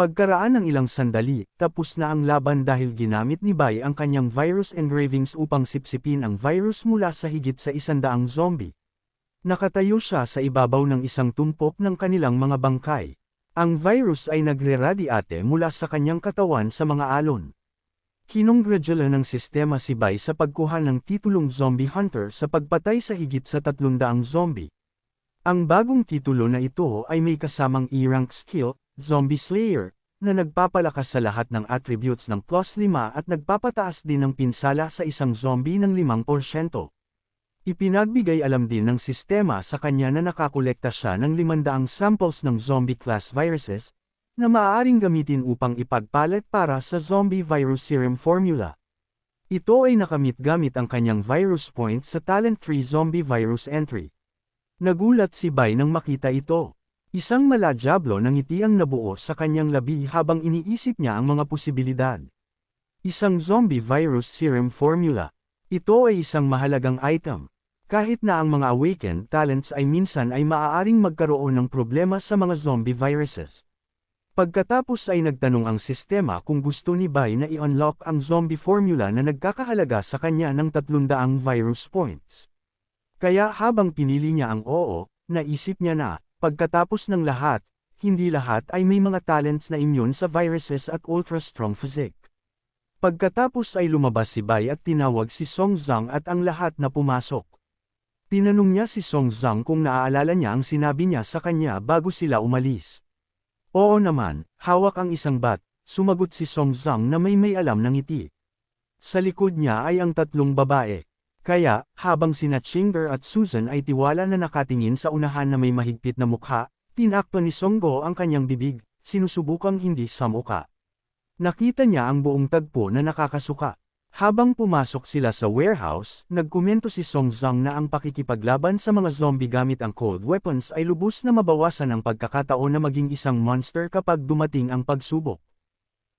Pagkaraan ng ilang sandali, tapos na ang laban dahil ginamit ni Bai ang kanyang virus engravings upang sipsipin ang virus mula sa higit sa isandaang zombie. Nakatayo siya sa ibabaw ng isang tumpok ng kanilang mga bangkay. Ang virus ay nagre-radiate mula sa kanyang katawan sa mga alon. Kinongradula ng sistema si Bai sa pagkuha ng titulong Zombie Hunter sa pagpatay sa higit sa 300 zombie. Ang bagong titulo na ito ay may kasamang E-rank skill, Zombie Slayer, na nagpapalakas sa lahat ng attributes ng plus 5 at nagpapataas din ng pinsala sa isang zombie ng 5%. Ipinagbigay alam din ng sistema sa kanya na nakakolekta siya ng 500 samples ng zombie class viruses, na maaaring gamitin upang ipagpalit para sa zombie virus serum formula. Ito ay nakamit gamit ang kanyang virus point sa talent tree zombie virus entry. Nagulat si Bai nang makita ito. Isang maladyablo ng ngiti ang nabuo sa kanyang labi habang iniisip niya ang mga posibilidad. Isang zombie virus serum formula. Ito ay isang mahalagang item. Kahit na ang mga awakened talents ay minsan ay maaaring magkaroon ng problema sa mga zombie viruses. Pagkatapos ay nagtanong ang sistema kung gusto ni Bai na i-unlock ang zombie formula na nagkakahalaga sa kanya ng 300 virus points. Kaya habang pinili niya ang oo, naisip niya na, Pagkatapos ng lahat, hindi lahat ay may mga talents na immune sa viruses at ultra-strong physique. Pagkatapos ay lumabas si Bai at tinawag si Song Zhang at ang lahat na pumasok. Tinanong niya si Song Zhang kung naaalala niya ang sinabi niya sa kanya bago sila umalis. Oo naman, hawak ang isang bat, sumagot si Song Zhang na may may alam ng ngiti. Sa likod niya ay ang tatlong babae. Kaya, habang sina Chinger at Susan ay tiwala na nakatingin sa unahan na may mahigpit na mukha, tinakpan ni Songgo ang kanyang bibig, sinusubukang hindi sa muka. Nakita niya ang buong tagpo na nakakasuka. Habang pumasok sila sa warehouse, nagkomento si Song Zhang na ang pakikipaglaban sa mga zombie gamit ang cold weapons ay lubos na mabawasan ang pagkakataon na maging isang monster kapag dumating ang pagsubok.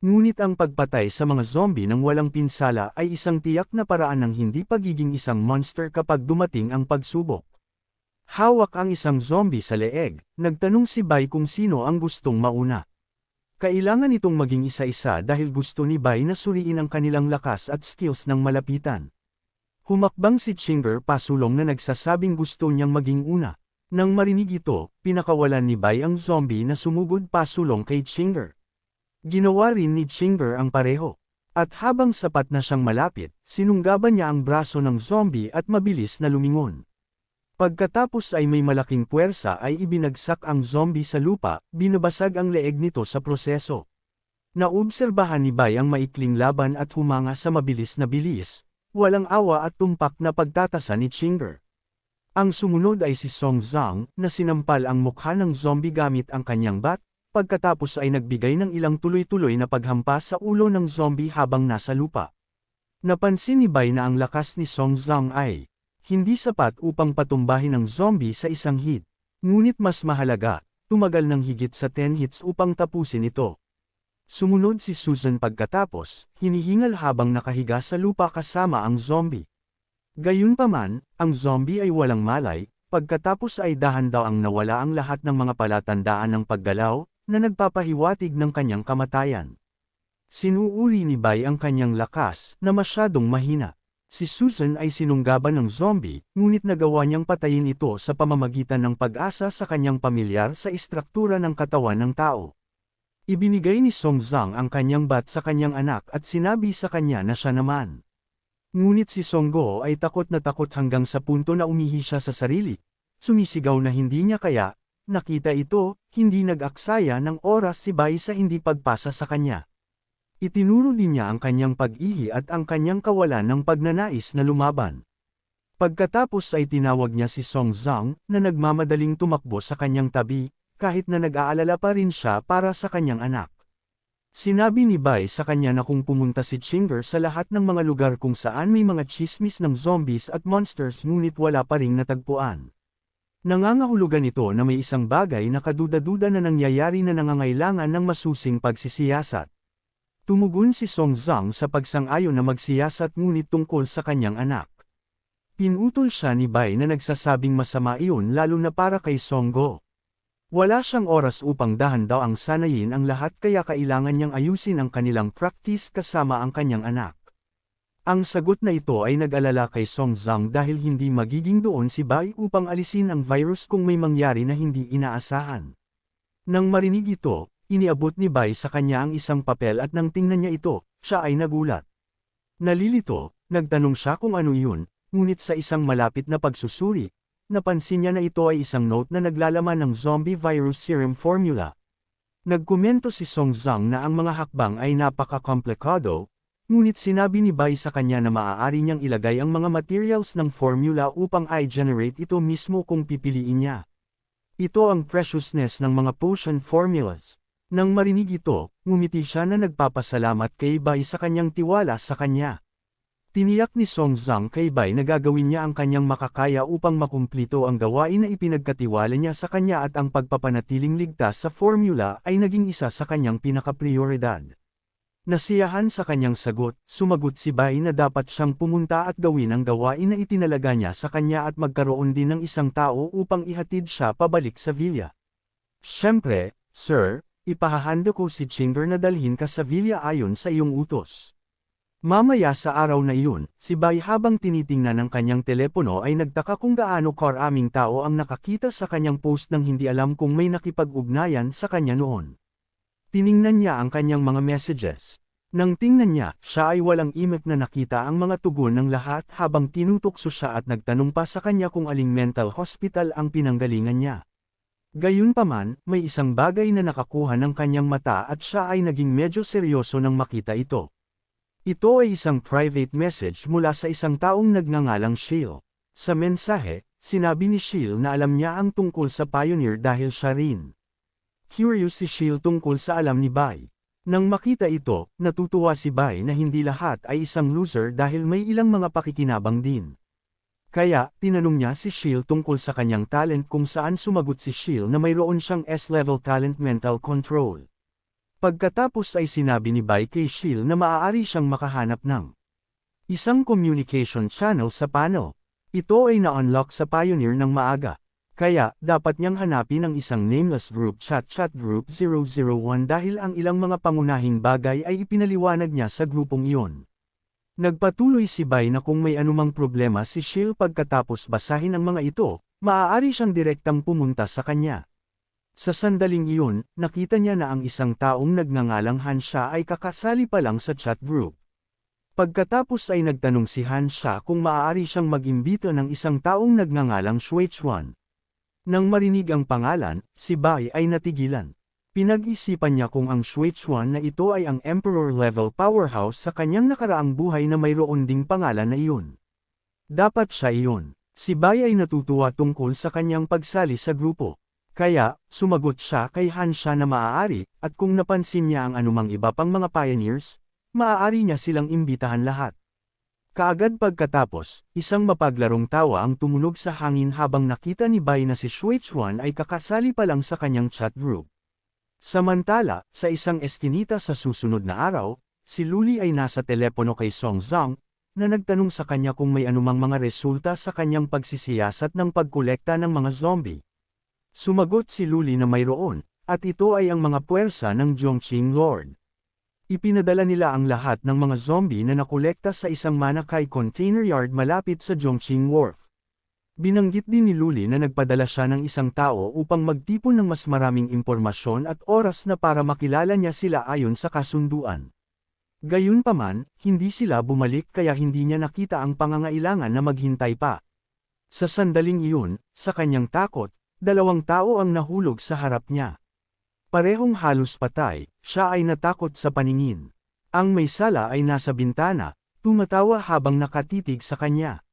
Ngunit ang pagpatay sa mga zombie ng walang pinsala ay isang tiyak na paraan ng hindi pagiging isang monster kapag dumating ang pagsubok. Hawak ang isang zombie sa leeg, nagtanong si Bai kung sino ang gustong mauna. Kailangan itong maging isa-isa dahil gusto ni Bai na suriin ang kanilang lakas at skills ng malapitan. Humakbang si Chinger pasulong na nagsasabing gusto niyang maging una. Nang marinig ito, pinakawalan ni Bai ang zombie na sumugod pasulong kay Chinger. Ginawa rin ni Chinger ang pareho. At habang sapat na siyang malapit, sinunggaban niya ang braso ng zombie at mabilis na lumingon. Pagkatapos ay may malaking puwersa ay ibinagsak ang zombie sa lupa, binabasag ang leeg nito sa proseso. Naobserbahan ni Bai ang maikling laban at humanga sa mabilis na bilis, walang awa at tumpak na pagtatasa ni Chinger. Ang sumunod ay si Song Zhang na sinampal ang mukha ng zombie gamit ang kanyang bat, pagkatapos ay nagbigay ng ilang tuloy-tuloy na paghampas sa ulo ng zombie habang nasa lupa. Napansin ni Bai na ang lakas ni Song Zhang ay hindi sapat upang patumbahin ang zombie sa isang hit, ngunit mas mahalaga, tumagal ng higit sa 10 hits upang tapusin ito. Sumunod si Susan pagkatapos, hinihingal habang nakahiga sa lupa kasama ang zombie. Gayunpaman, ang zombie ay walang malay, pagkatapos ay dahan daw ang nawala ang lahat ng mga palatandaan ng paggalaw, na nagpapahiwatig ng kanyang kamatayan. Sinuuri ni Bai ang kanyang lakas na masyadong mahina. Si Susan ay sinunggaban ng zombie, ngunit nagawa niyang patayin ito sa pamamagitan ng pag-asa sa kanyang pamilyar sa istruktura ng katawan ng tao. Ibinigay ni Song Zhang ang kanyang bat sa kanyang anak at sinabi sa kanya na siya naman. Ngunit si Song Go ay takot na takot hanggang sa punto na umihi siya sa sarili. Sumisigaw na hindi niya kaya, nakita ito, hindi nag-aksaya ng oras si Bai sa hindi pagpasa sa kanya. Itinuro din niya ang kanyang pag-ihi at ang kanyang kawalan ng pagnanais na lumaban. Pagkatapos ay tinawag niya si Song Zhang na nagmamadaling tumakbo sa kanyang tabi, kahit na nag-aalala pa rin siya para sa kanyang anak. Sinabi ni Bai sa kanya na kung pumunta si Chinger sa lahat ng mga lugar kung saan may mga chismis ng zombies at monsters ngunit wala pa ring natagpuan. Nangangahulugan ito na may isang bagay na kaduda-duda na nangyayari na nangangailangan ng masusing pagsisiyasat. Tumugon si Song Zhang sa pagsang-ayon na magsiyasat ngunit tungkol sa kanyang anak. Pinutol siya ni Bai na nagsasabing masama iyon lalo na para kay Song Go. Wala siyang oras upang dahan daw ang sanayin ang lahat kaya kailangan niyang ayusin ang kanilang practice kasama ang kanyang anak. Ang sagot na ito ay nag-alala kay Song Zhang dahil hindi magiging doon si Bai upang alisin ang virus kung may mangyari na hindi inaasahan. Nang marinig ito, iniabot ni Bai sa kanya ang isang papel at nang tingnan niya ito, siya ay nagulat. Nalilito, nagtanong siya kung ano yun, ngunit sa isang malapit na pagsusuri, napansin niya na ito ay isang note na naglalaman ng zombie virus serum formula. Nagkomento si Song Zhang na ang mga hakbang ay napaka-komplikado, ngunit sinabi ni Bai sa kanya na maaari niyang ilagay ang mga materials ng formula upang i-generate ito mismo kung pipiliin niya. Ito ang preciousness ng mga potion formulas. Nang marinig ito, ngumiti siya na nagpapasalamat kay Bai sa kanyang tiwala sa kanya. Tiniyak ni Song Zhang kay Bai na gagawin niya ang kanyang makakaya upang makumplito ang gawain na ipinagkatiwala niya sa kanya at ang pagpapanatiling ligtas sa formula ay naging isa sa kanyang pinakaprioridad. Nasiyahan sa kanyang sagot, sumagot si Bai na dapat siyang pumunta at gawin ang gawain na itinalaga niya sa kanya at magkaroon din ng isang tao upang ihatid siya pabalik sa villa. Siyempre, sir, ipahahanda ko si Chinger na dalhin ka sa villa ayon sa iyong utos. Mamaya sa araw na iyon, si Bai habang tinitingnan ng kanyang telepono ay nagtaka kung gaano karaming tao ang nakakita sa kanyang post nang hindi alam kung may nakipag-ugnayan sa kanya noon. Tiningnan niya ang kanyang mga messages. Nang tingnan niya, siya ay walang imik na nakita ang mga tugon ng lahat habang tinutokso siya at nagtanong pa sa kanya kung aling mental hospital ang pinanggalingan niya. Gayunpaman, may isang bagay na nakakuha ng kanyang mata at siya ay naging medyo seryoso nang makita ito. Ito ay isang private message mula sa isang taong nagngangalang Shield. Sa mensahe, sinabi ni Shield na alam niya ang tungkol sa Pioneer dahil siya rin. Curious si Shield tungkol sa alam ni Bai. Nang makita ito, natutuwa si Bai na hindi lahat ay isang loser dahil may ilang mga pakikinabang din. Kaya, tinanong niya si Shield tungkol sa kanyang talent kung saan sumagot si Shield na mayroon siyang S-level talent mental control. Pagkatapos ay sinabi ni Bai kay Shield na maaari siyang makahanap ng isang communication channel sa panel. Ito ay na-unlock sa Pioneer ng maaga. Kaya, dapat niyang hanapin ang isang nameless group chat chat group 001 dahil ang ilang mga pangunahing bagay ay ipinaliwanag niya sa grupong iyon. Nagpatuloy si Bai na kung may anumang problema si Shield pagkatapos basahin ang mga ito, maaari siyang direktang pumunta sa kanya. Sa sandaling iyon, nakita niya na ang isang taong nagngangalang Hansha ay kakasali pa lang sa chat group. Pagkatapos ay nagtanong si Hansha kung maaari siyang mag-imbita ng isang taong nagngangalang Shuichuan. Nang marinig ang pangalan, si Bai ay natigilan. Pinag-isipan niya kung ang Shuichuan na ito ay ang emperor-level powerhouse sa kanyang nakaraang buhay na mayroon ding pangalan na iyon. Dapat siya iyon. Si Bai ay natutuwa tungkol sa kanyang pagsali sa grupo. Kaya, sumagot siya kay Hansha na maaari, at kung napansin niya ang anumang iba pang mga pioneers, maaari niya silang imbitahan lahat. Kaagad pagkatapos, isang mapaglarong tawa ang tumunog sa hangin habang nakita ni Bai na si Shuichuan ay kakasali pa lang sa kanyang chat group. Samantala, sa isang eskinita sa susunod na araw, si Luli ay nasa telepono kay Song Zhang, na nagtanong sa kanya kung may anumang mga resulta sa kanyang pagsisiyasat ng pagkolekta ng mga zombie. Sumagot si Luli na mayroon, at ito ay ang mga puwersa ng Zhongqing Lord. Ipinadala nila ang lahat ng mga zombie na nakolekta sa isang Manakay container yard malapit sa Zhongqing Wharf. Binanggit din ni Luli na nagpadala siya ng isang tao upang magtipon ng mas maraming impormasyon at oras na para makilala niya sila ayon sa kasunduan. Gayunpaman, hindi sila bumalik kaya hindi niya nakita ang pangangailangan na maghintay pa. Sa sandaling iyon, sa kanyang takot, dalawang tao ang nahulog sa harap niya. Parehong halos patay, siya ay natakot sa paningin. Ang may sala ay nasa bintana, tumatawa habang nakatitig sa kanya.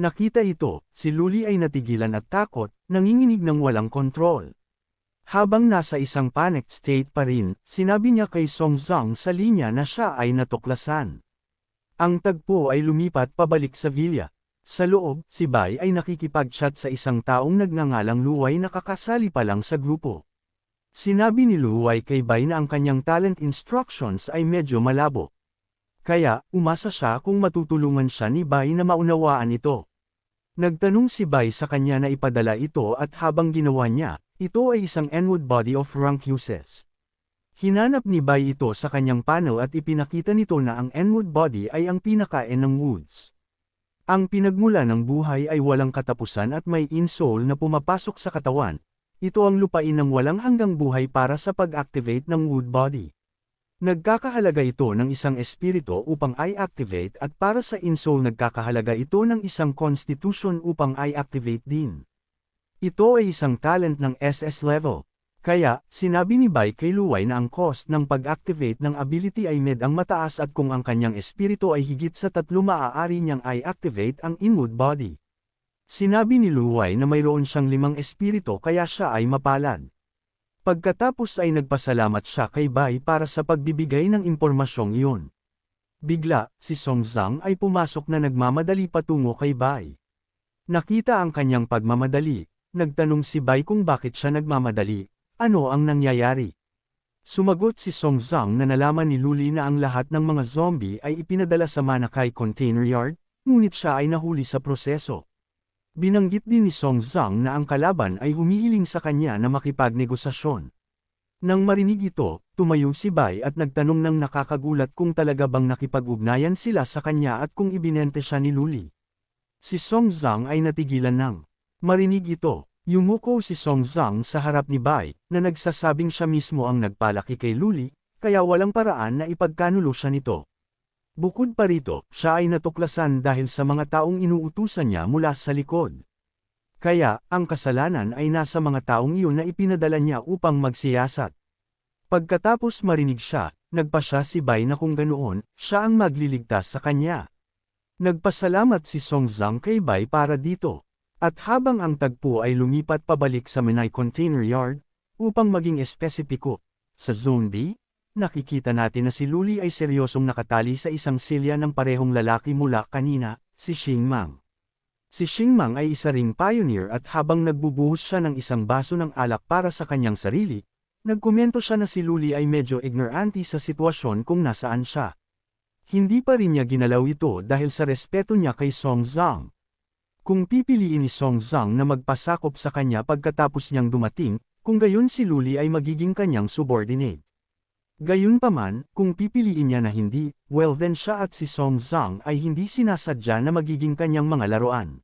Nakita ito, si Luli ay natigilan at takot, nanginginig ng walang kontrol. Habang nasa isang panicked state pa rin, sinabi niya kay Song Zhang sa linya na siya ay natuklasan. Ang tagpo ay lumipat pabalik sa villa. Sa loob, si Bai ay nakikipag-chat sa isang taong nagngangalang Luway na kakasali pa lang sa grupo. Sinabi ni Luway kay Bai na ang kanyang talent instructions ay medyo malabo. Kaya, umasa siya kung matutulungan siya ni Bai na maunawaan ito. Nagtanong si Bai sa kanya na ipadala ito at habang ginawa niya, Ito ay isang Enwood body of Rancuses. Hinanap ni Bai ito sa kanyang panel at ipinakita nito na ang Enwood body ay ang pinakain ng Woods. Ang pinagmula ng buhay ay walang katapusan at may insole na pumapasok sa katawan. Ito ang lupain ng walang hanggang buhay para sa pag-activate ng Wood body. Nagkakahalaga ito ng isang espiritu upang i-activate at para sa insole nagkakahalaga ito ng isang constitution upang i-activate din. Ito ay isang talent ng SS level. Kaya, sinabi ni Bai kay Luwai na ang cost ng pag-activate ng ability ay med ang mataas at kung ang kanyang espiritu ay higit sa tatlo maaari niyang i-activate ang inward body. Sinabi ni Luwai na mayroon siyang limang espiritu kaya siya ay mapalad. Pagkatapos ay nagpasalamat siya kay Bai para sa pagbibigay ng impormasyong iyon. Bigla, si Song Zhang ay pumasok na nagmamadali patungo kay Bai. Nakita ang kanyang pagmamadali, Nagtanong si Bai kung bakit siya nagmamadali, ano ang nangyayari. Sumagot si Song Zhang na nalaman ni Luli na ang lahat ng mga zombie ay ipinadala sa Manakay Container Yard, ngunit siya ay nahuli sa proseso. Binanggit din ni Song Zhang na ang kalaban ay humihiling sa kanya na makipagnegosasyon. Nang marinig ito, tumayo si Bai at nagtanong ng nakakagulat kung talaga bang nakipag-ugnayan sila sa kanya at kung ibinente siya ni Luli. Si Song Zhang ay natigilan ng Marinig ito, yumuko si Song Zhang sa harap ni Bai, na nagsasabing siya mismo ang nagpalaki kay Luli, kaya walang paraan na ipagkanulo siya nito. Bukod pa rito, siya ay natuklasan dahil sa mga taong inuutusan niya mula sa likod. Kaya, ang kasalanan ay nasa mga taong iyon na ipinadala niya upang magsiyasat. Pagkatapos marinig siya, nagpa siya si Bai na kung ganoon, siya ang magliligtas sa kanya. Nagpasalamat si Song Zhang kay Bai para dito. At habang ang tagpo ay lumipat pabalik sa Menai Container Yard, upang maging espesipiko, sa Zone B, nakikita natin na si Luli ay seryosong nakatali sa isang silya ng parehong lalaki mula kanina, si Xing Mang. Si Xing Mang ay isa ring pioneer at habang nagbubuhos siya ng isang baso ng alak para sa kanyang sarili, nagkomento siya na si Luli ay medyo ignorante sa sitwasyon kung nasaan siya. Hindi pa rin niya ginalaw ito dahil sa respeto niya kay Song Zhang. Kung pipiliin ni Song Zhang na magpasakop sa kanya pagkatapos niyang dumating, kung gayon si Luli ay magiging kanyang subordinate. Gayunpaman, kung pipiliin niya na hindi, well then siya at si Song Zhang ay hindi sinasadya na magiging kanyang mga laruan.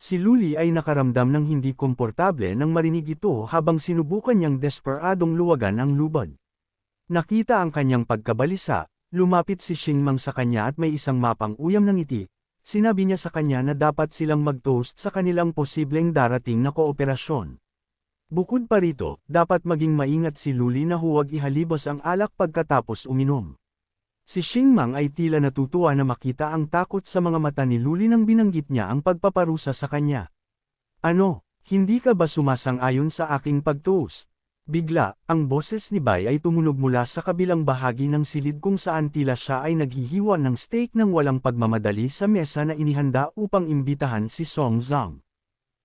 Si Luli ay nakaramdam ng hindi komportable nang marinig ito habang sinubukan niyang desperadong luwagan ang lubad. Nakita ang kanyang pagkabalisa, lumapit si Xingmang sa kanya at may isang mapang uyam ng ngiti, Sinabi niya sa kanya na dapat silang mag-toast sa kanilang posibleng darating na kooperasyon. Bukod pa rito, dapat maging maingat si Luli na huwag ihalibos ang alak pagkatapos uminom. Si Xingmang ay tila natutuwa na makita ang takot sa mga mata ni Luli nang binanggit niya ang pagpaparusa sa kanya. Ano, hindi ka ba sumasang-ayon sa aking pag-toast? Bigla, ang boses ni Bai ay tumunog mula sa kabilang bahagi ng silid kung saan tila siya ay naghihiwa ng steak ng walang pagmamadali sa mesa na inihanda upang imbitahan si Song Zhang.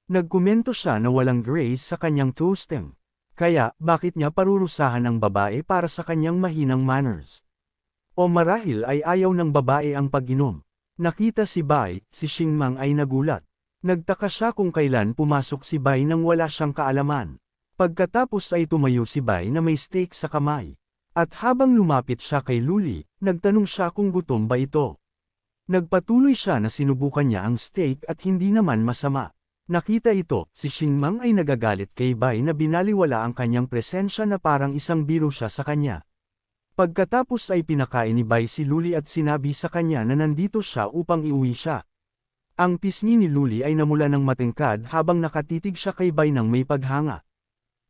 Nagkomento siya na walang grace sa kanyang toasting. Kaya, bakit niya parurusahan ang babae para sa kanyang mahinang manners? O marahil ay ayaw ng babae ang pag-inom. Nakita si Bai, si Xingmang ay nagulat. Nagtaka siya kung kailan pumasok si Bai nang wala siyang kaalaman. Pagkatapos ay tumayo si Bai na may steak sa kamay. At habang lumapit siya kay Luli, nagtanong siya kung gutom ba ito. Nagpatuloy siya na sinubukan niya ang steak at hindi naman masama. Nakita ito, si Xingmang ay nagagalit kay Bai na binaliwala ang kanyang presensya na parang isang biro siya sa kanya. Pagkatapos ay pinakain ni Bai si Luli at sinabi sa kanya na nandito siya upang iuwi siya. Ang pisngi ni Luli ay namula ng matingkad habang nakatitig siya kay Bai ng may paghanga.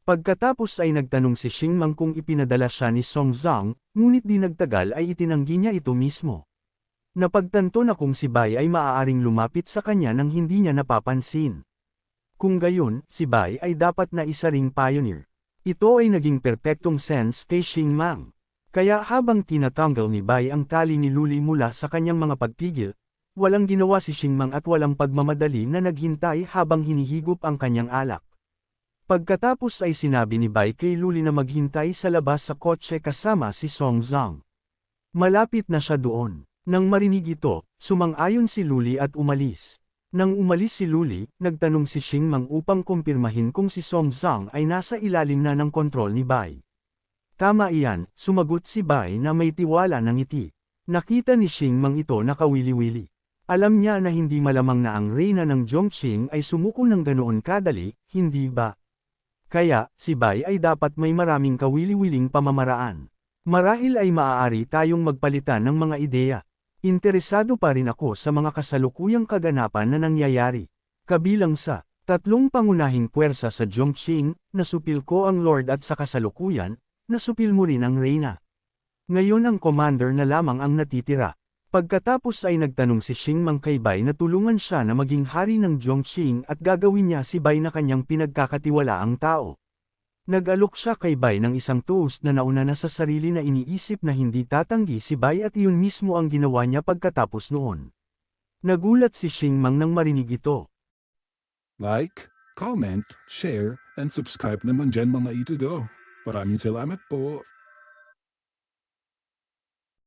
Pagkatapos ay nagtanong si Xingmang kung ipinadala siya ni Song Zhang, ngunit di nagtagal ay itinanggi niya ito mismo. Napagtanto na kung si Bai ay maaaring lumapit sa kanya nang hindi niya napapansin. Kung gayon, si Bai ay dapat na isa ring pioneer. Ito ay naging perpektong sense kay Xingmang. Kaya habang tinatanggal ni Bai ang tali ni Luli mula sa kanyang mga pagpigil, walang ginawa si Xingmang at walang pagmamadali na naghintay habang hinihigop ang kanyang alak. Pagkatapos ay sinabi ni Bai kay Luli na maghintay sa labas sa kotse kasama si Song Zhang. Malapit na siya doon. Nang marinig ito, sumang-ayon si Luli at umalis. Nang umalis si Luli, nagtanong si Xing Mang upang kumpirmahin kung si Song Zhang ay nasa ilalim na ng kontrol ni Bai. Tama iyan, sumagot si Bai na may tiwala ng ngiti. Nakita ni Xing Mang ito na kawili-wili. Alam niya na hindi malamang na ang reyna ng Zhongqing ay sumuko ng ganoon kadali, hindi ba? Kaya, si Bai ay dapat may maraming kawili-wiling pamamaraan. Marahil ay maaari tayong magpalitan ng mga ideya. Interesado pa rin ako sa mga kasalukuyang kaganapan na nangyayari. Kabilang sa tatlong pangunahing puwersa sa Zhongqing, nasupil ko ang Lord at sa kasalukuyan, nasupil mo rin ang Reyna. Ngayon ang commander na lamang ang natitira. Pagkatapos ay nagtanong si Xing Mang kay Bai na tulungan siya na maging hari ng Zhongqing at gagawin niya si Bai na kanyang pinagkakatiwalaang tao. Nag-alok siya kay Bai ng isang toast na nauna na sa sarili na iniisip na hindi tatanggi si Bai at iyon mismo ang ginawa niya pagkatapos noon. Nagulat si Xing Mang nang marinig ito. Like, comment, share, and subscribe naman dyan mga ito go. Maraming salamat po.